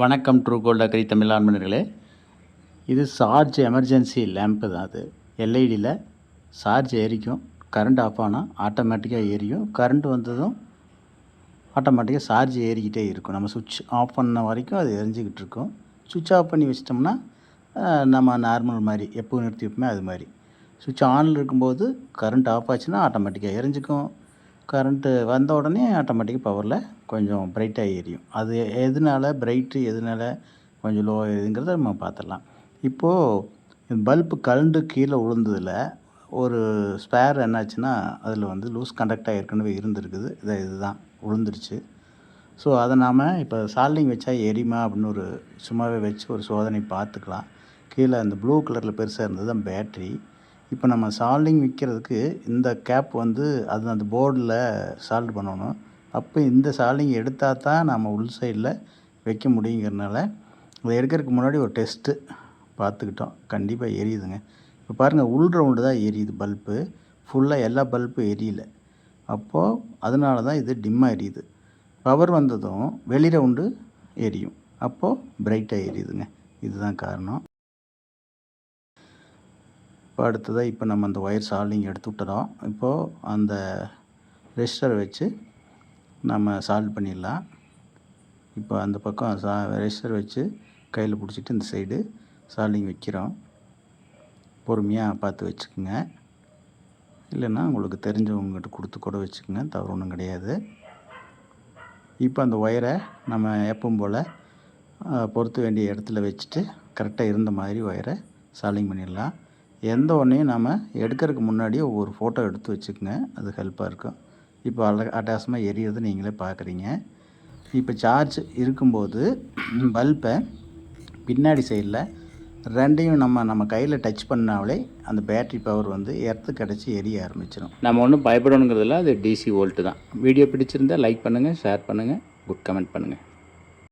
வணக்கம் true gold agri Tamil இது charge emergency lamp தான் அது. எல்ஐடியில் சார்ஜ் எரிக்கும் கரண்ட் ஆஃப் ஆனால் ஆட்டோமேட்டிக்காக எரியும் கரண்ட் வந்ததும் ஆட்டோமேட்டிக்காக சார்ஜ் ஏறிக்கிட்டே இருக்கும். நம்ம சுவிட்ச் ஆஃப் பண்ண வரைக்கும் அது எரிஞ்சிக்கிட்டு இருக்கும். சுவிட்ச் ஆஃப் பண்ணி வச்சிட்டோம்னா நம்ம நார்மல் மாதிரி எப்போ நிறுத்தி வைப்போமே அது மாதிரி. சுவிட்ச் ஆனில் இருக்கும்போது கரண்ட் ஆஃப் ஆச்சுன்னா ஆட்டோமேட்டிக்காக எரிஞ்சிக்கும். கரண்ட்டு வந்த உடனே ஆட்டோமேட்டிக்காக பவரில் கொஞ்சம் பிரைட்டாக எரியும். அது எதனால பிரைட்டு எதனால கொஞ்சம் லோ எதுங்கிறத நம்ம பார்த்துடலாம். இப்போது பல்பு கரண்ட்டு கீழே விழுந்ததில் ஒரு ஸ்பேர் என்னாச்சுன்னா அதில் வந்து லூஸ் கண்டக்டாக ஏற்கனவே இருந்திருக்குது. இதை இதுதான் விழுந்துருச்சு ஸோ அதை நாம் இப்போ சால்டிங் வச்சா எரியுமா அப்படின்னு ஒரு சும்மாவே வச்சு ஒரு சோதனை பார்த்துக்கலாம். கீழே அந்த ப்ளூ கலரில் பெருசாக இருந்தது தான் பேட்ரி இப்போ நம்ம சால்டிங் விற்கிறதுக்கு இந்த கேப் வந்து அது அந்த போர்டில் சால்ட் பண்ணணும். அப்போ இந்த சால்டிங் எடுத்தால் தான் நம்ம உள் சைடில் வைக்க முடியுங்கிறனால அதை எடுக்கிறதுக்கு முன்னாடி ஒரு டெஸ்ட்டு பார்த்துக்கிட்டோம். கண்டிப்பாக எரியுதுங்க. இப்போ பாருங்கள் உள் ரவுண்டு தான் எரியுது பல்பு. ஃபுல்லாக எல்லா பல்பும் எரியல. அப்போது அதனால தான் இது டிம்மாக எரியுது பவர் வந்ததும் வெளி ரவுண்டு எரியும். அப்போது பிரைட்டாக எரியுதுங்க. இதுதான் காரணம். இப்போ அடுத்ததாக இப்போ நம்ம அந்த ஒயர் சால்டிங் எடுத்து விட்டுறோம். இப்போது அந்த ரெஜிஸ்டர் வச்சு நம்ம சால்வ் பண்ணிடலாம். இப்போ அந்த பக்கம் சா ரெஜிஸ்டர் வச்சு கையில் பிடிச்சிட்டு இந்த சைடு சால்டிங் வைக்கிறோம். பொறுமையாக பார்த்து வச்சுக்கோங்க. இல்லைன்னா உங்களுக்கு தெரிஞ்சவங்ககிட்ட கொடுத்து கூட வச்சுக்கோங்க. தவறு ஒன்றும் கிடையாது. இப்போ அந்த ஒயரை நம்ம எப்பவும் போல் பொருத்த வேண்டிய இடத்துல வச்சுட்டு கரெக்டாக இருந்த மாதிரி ஒயரை சால்டிங் பண்ணிடலாம். எந்த ஒன்றையும் நாம் எடுக்கிறதுக்கு முன்னாடியே ஒவ்வொரு ஃபோட்டோ எடுத்து வச்சுக்கோங்க. அது ஹெல்ப்பாக இருக்கும். இப்போ அல அட்டாசமாக எரியறது நீங்களே பார்க்குறீங்க இப்போ சார்ஜ் இருக்கும்போது பல்பை பின்னாடி சைடில் ரெண்டையும் நம்ம நம்ம கையில் டச் பண்ணாலே அந்த பேட்டரி பவர் வந்து எர்த்து கிடச்சி எரிய ஆரம்பிச்சிடும் நம்ம ஒன்றும் பயப்படணுங்கிறதுல அது டிசி வோல்ட்டு தான். வீடியோ பிடிச்சிருந்தா லைக் பண்ணுங்கள் ஷேர் பண்ணுங்கள் குட் கமெண்ட் பண்ணுங்கள்